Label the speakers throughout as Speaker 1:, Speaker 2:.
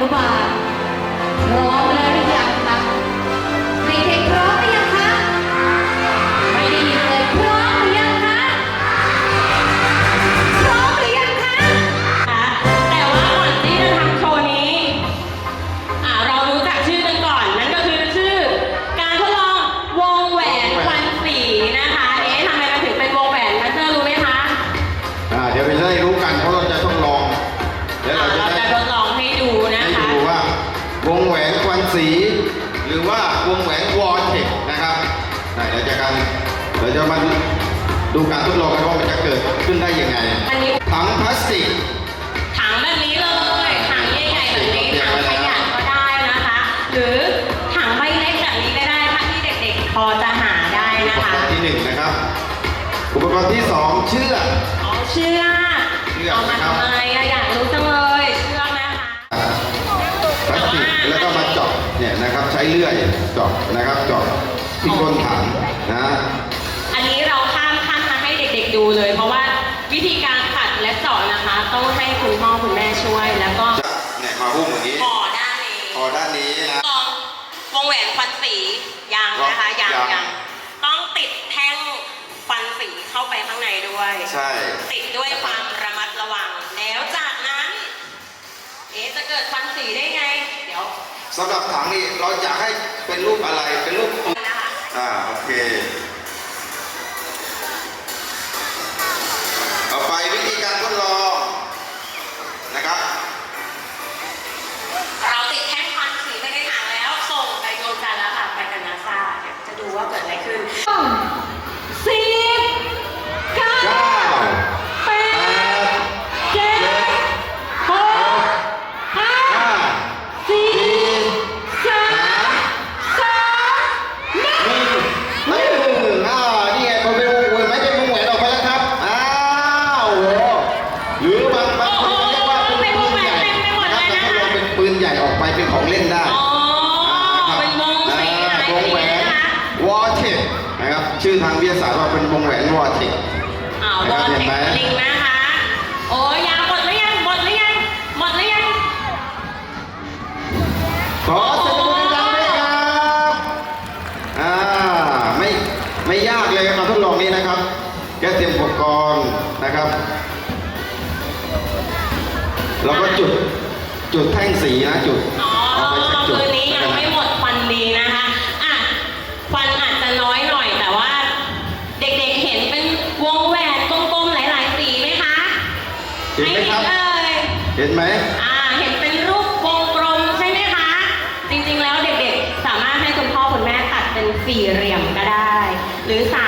Speaker 1: Của. แหวนควันสี หรือว่าวงแหวนวอร์เทคนะครับได้เดี๋ยวจะกันเดี๋ยวจะมาดูการทดลองกันว่ามันจะเกิดขึ้นได้ยังไง
Speaker 2: อันนี้
Speaker 1: ถังพลาสติก
Speaker 2: ถังแบบนี้เลยถังใหญ่ๆแบบนี้ถังขยะก็ได้นะคะ หรือถังใบเล็กแบบนี้ก็ได้ถ้าที่เด็กๆพอจะหาได้
Speaker 1: อุ
Speaker 2: นะ
Speaker 1: ป
Speaker 2: คะ
Speaker 1: กรณ์ที่หนึ่งนะครับ อุปกรณ์ที่สองเชือก
Speaker 2: อ๋อเชือก
Speaker 1: เชือก
Speaker 2: เอามา
Speaker 1: นะครับ
Speaker 2: ทำไมอะอยากรู้จัง
Speaker 1: จาะนะครับเจาะที่ก้นถังนะ
Speaker 2: อันนี้เราข้ามขั้นมาให้เด็กๆดูเลย เพราะว่าวิธีการขัดและเจาะนะคะ ต้องให้คุณพ่อคุณแม่ช่วยแล้วก็
Speaker 1: จะเนี่ยมาหุ้มอย่างนี้
Speaker 2: ห่อด้านนี้
Speaker 1: พอด้านนี้นะ
Speaker 2: ลองวงแหวนควันสียังนะคะยัง
Speaker 1: ยัง
Speaker 2: ยังต้องติดแท่งควันสีเข้าไปข้างในด้วย
Speaker 1: ใช่
Speaker 2: ติดด้วยความระมัดระวังแล้วจากนั้น เอ๊ะจะเกิดควันสีได้ไงเดี๋ยว
Speaker 1: สำหรับถังนี่เราอยากให้เป็นรูปอะไรเป็นรูป เป็น
Speaker 2: ของ
Speaker 1: เล่นได้
Speaker 2: อ๋อเป็นวงสี
Speaker 1: อ่า
Speaker 2: อะไร
Speaker 1: วงแหวน
Speaker 2: นะคะ
Speaker 1: วอร์เทคนะครับ ชื่อทางวิทยาศาสตร์ว่าเป็นวงแหวนวอร์เทค
Speaker 2: อ้าววอลเทคลิงนะคะ โอ้ยยาวหมดหรือยัง หมดหรือยัง หมดหรือยัง
Speaker 1: ขอเสียงปรบมือดังๆด้วยครับอ่าไม่ไม่ยากเลยมาทดลองนี้นะครับแค่เตรียมอุปกรณ์นะครับเราก็จุด จุดแท่งสีนะจุด
Speaker 2: อ๋อ
Speaker 1: เอาไปสักจุด
Speaker 2: คืนนี้ยังไม่หมดควันดีนะคะอะควันอาจจะน้อยหน่อยแต่ว่า เด็กๆเห็นเป็นวงแหวนกลมๆหลายๆสีไหมคะ
Speaker 1: เห็นไหมครับ
Speaker 2: เอ่ย
Speaker 1: เห็นไหม
Speaker 2: อ่าเห็นเป็นรูปวงกลมใช่ไหมคะ จริงๆแล้วเด็กๆสามารถให้คุณพ่อคุณแม่ตัดเป็นสี่เหลี่ยมก็ได้ หรือสามเหลี่ยม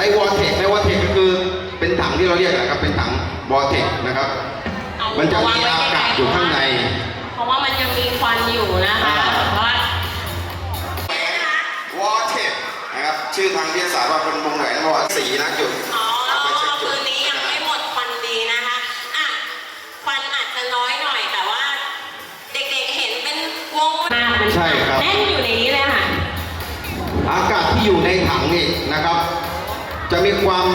Speaker 1: ในวอร์เทคในวอร์เทคก็คือเป็นถังที่เราเรียกนะครับเป็นถังวอร์เทคนะครับ
Speaker 2: เอา
Speaker 1: มันจะมี
Speaker 2: วงไว้
Speaker 1: อากาศ
Speaker 2: ใกล้ๆ
Speaker 1: อยู่ข้างใน
Speaker 2: เพราะว่ามันยังมีควันอยู่นะคะ
Speaker 1: อ่า
Speaker 2: เพราะว่า
Speaker 1: วอร์เทคนะครับชื่อทางวิทยาศาสตร์ว่าเป็นวงแหวนวอร์สีนะจุด
Speaker 2: อ๋อ
Speaker 1: เอาไปสักจุ
Speaker 2: คื
Speaker 1: ด
Speaker 2: นนี้ยังไม่หมดควันดีนะคะอะควันอาจจะน้อยหน่อยแต่ว่าเด็กๆเห็นเป็นวงมากมัน
Speaker 1: ใช่ครับ
Speaker 2: แน่นอยู่ในนี้เลยค่ะ
Speaker 1: อากาศที่อยู่ในถังนี่นะครับ จะมีความ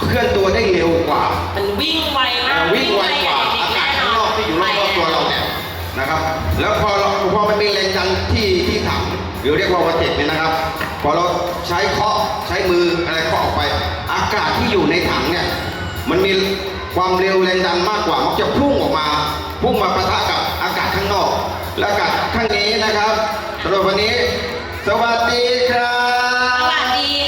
Speaker 1: เคลื่อนตัวได้เร็วกว่า
Speaker 2: มันวิ่งไวมา
Speaker 1: อ่ากวิ่งไวกว่า
Speaker 2: เด็
Speaker 1: อากาศข้างนอกที่อยู่รอบๆ
Speaker 2: ไป
Speaker 1: ตัวเราเนี่ยนะครับ แล้วพอเราพอมันมีแรงดันที่ที่ถังหรือเรียกว่าวอเจ็ตเนี่ยนะครับ พอเราใช้เคาะใช้มืออะไรเคาะออกไป อากาศที่อยู่ในถังเนี่ยมันมีความเร็วแรงดันมากกว่ามันจะพุ่งออกมา พุ่งมาปะทะกับอากาศข้างนอก และอากาศข้างนี้นะครับสำหรับวันนี้ สวัสดีครับ